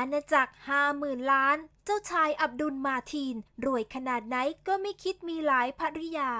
อาณาจักรห้าหมื่นล้าน เจ้าชายอับดุลมาทีน รวยขนาดไหนก็ไม่คิดมีหลายภริยา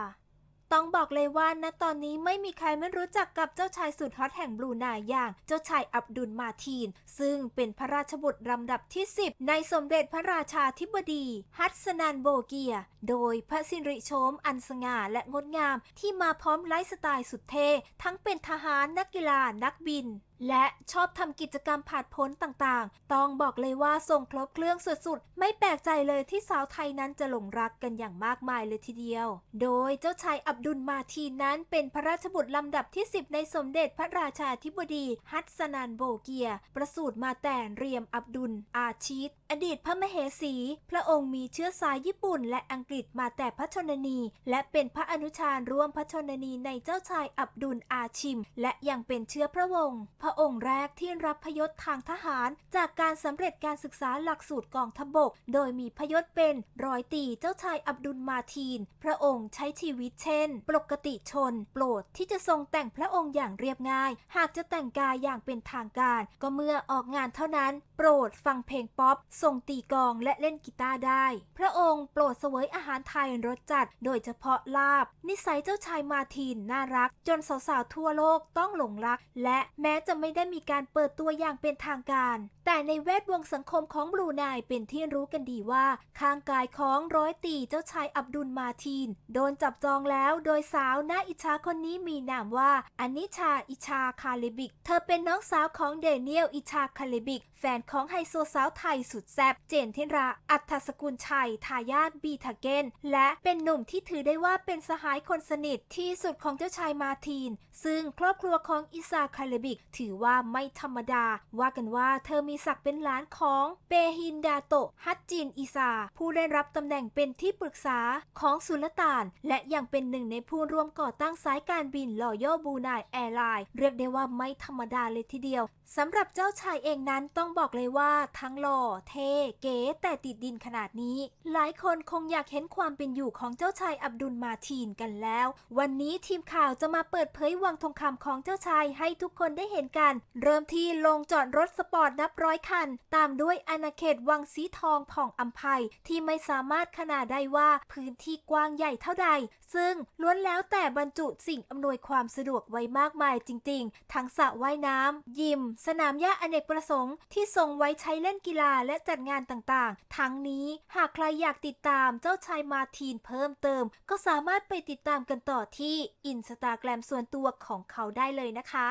ต้องบอกเลยว่าณตอนนี้ไม่มีใครไม่รู้จักกับเจ้าชายสุดฮอตแห่งบลูไนอย่าง เจ้าชายอับดุลมาทีน ซึ่งเป็นพระราชบุตรลำดับที่ 10 ในสมเด็จพระราชาธิบดี ฮัตสนันโบเกีย โดยพระสิริโฉมอันสง่าและงดงามที่มาพร้อมไลฟ์สไตล์สุดเท่ทั้งเป็นทหารนักกีฬานักบิน และชอบทำกิจกรรมผาดพ้นต่างๆ ต้องบอกเลยว่าทรงครบเครื่องสุดๆ ไม่แปลกใจเลยที่สาวไทยนั้นจะหลงรักกันอย่างมากมายเลยทีเดียว โดยเจ้าชายอับดุลมาทีนั้นเป็นพระราชบุตรลำดับที่ 10 ในสมเด็จพระราชาธิบดีฮัตสนันโบเกีย ประสูติมาแต่เรียมอับดุล อาชีตอดีตพระมเหสี พระองค์มีเชื้อสายญี่ปุ่น และอังกฤษมาแต่พระชนนี และเป็นพระอนุชาร่วมพระชนนีในเจ้าชายอับดุลอาชิม และยังเป็นเชื้อพระวงศ์พระระองค์แรกที่รับพยศทางทหาร จากการสำเร็จการศึกษาหลักสูตรกองทบก โดยมีพยศเป็นร้อยตีเจ้าชายอับดุลมาทีน พระองค์ใช้ชีวิตเช่น ปกติชน โปรดที่จะทรงแต่งพระองค์อย่างเรียบง่าย หากจะแต่งกายอย่างเป็นทางการ ก็เมื่อออกงานเท่านั้น โปรดฟังเพลงป๊อป ทรงตีกองและเล่นกีตาร์ได้ พระองค์โปรดเสวยอาหารไทยรสจัด โดยเฉพาะลาบ นิสัยเจ้าชายมาทีนน่ารัก จนสาวๆทั่วโลกต้องหลงรัก และแม้จะไม่ได้มีการเปิดตัวอย่างเป็นทางการ แต่ในแวดวงสังคมของบรูไนเป็นที่รู้กันดีว่า ข้างกายของร้อยตีเจ้าชายอับดุลมาทีน โดนจับจองแล้วโดยสาวน่าอิจฉาคนนี้มีนามว่าอนิชาอิชาคาเลบิก เธอเป็นน้องสาวของเดเนียลอิชาคาเลบิก แฟนของไฮโซสาวไทยสุดแซ่บเจนเทนรา อัฏฐสกุลชัยทายาทบีทาเกนและเป็นหนุ่มที่ถือได้ว่าเป็นสหายคนสนิทที่สุดของเจ้าชายมาทีน ซึ่งครอบครัวของอิซาคาเลบิกถือว่าไม่ธรรมดา ว่ากันว่าเธอมีศักดิ์เป็นหลานของเปฮินดาโตะฮัตจินอิซา ผู้ได้รับตำแหน่งเป็นที่ปรึกษาของสุลต่าน และยังเป็นหนึ่งในผู้ร่วมก่อตั้งสายการบินลอยัลบูนายแอร์ไลน์เรียกได้ว่าไม่ธรรมดาเลยทีเดียวสำหรับเจ้าชายเองนั้นต้องบอกเลยว่าทั้งหล่อเท่เก๋แต่ติดดินขนาดนี้ หลายคนคงอยากเห็นความเป็นอยู่ของเจ้าชายอับดุลมาทีนกันแล้ว วันนี้ทีมข่าวจะมาเปิดเผยวังทองคำของเจ้าชายให้ทุกคนได้เห็นกันกัน เริ่มที่ลงจอดรถสปอร์ตนับร้อยคัน ตามด้วยอาณาเขตวังสีทองผ่องอัมภัยที่ไม่สามารถขนาดได้ว่าพื้นที่กว้างใหญ่เท่าใด ซึ่งล้วนแล้วแต่บรรจุสิ่งอำนวยความสะดวกไว้มากมายจริง ๆ ทั้งสระว่ายน้ำยิม สนามหญ้าอเนกประสงค์ที่ทรงไว้ใช้เล่นกีฬาและจัดงานต่างๆ ทั้งนี้หากใครอยากติดตามเจ้าชายมาทีนเพิ่มเติม ก็สามารถไปติดตามกันต่อที่อินสตาแกรมส่วนตัวของเขาได้เลยนะคะ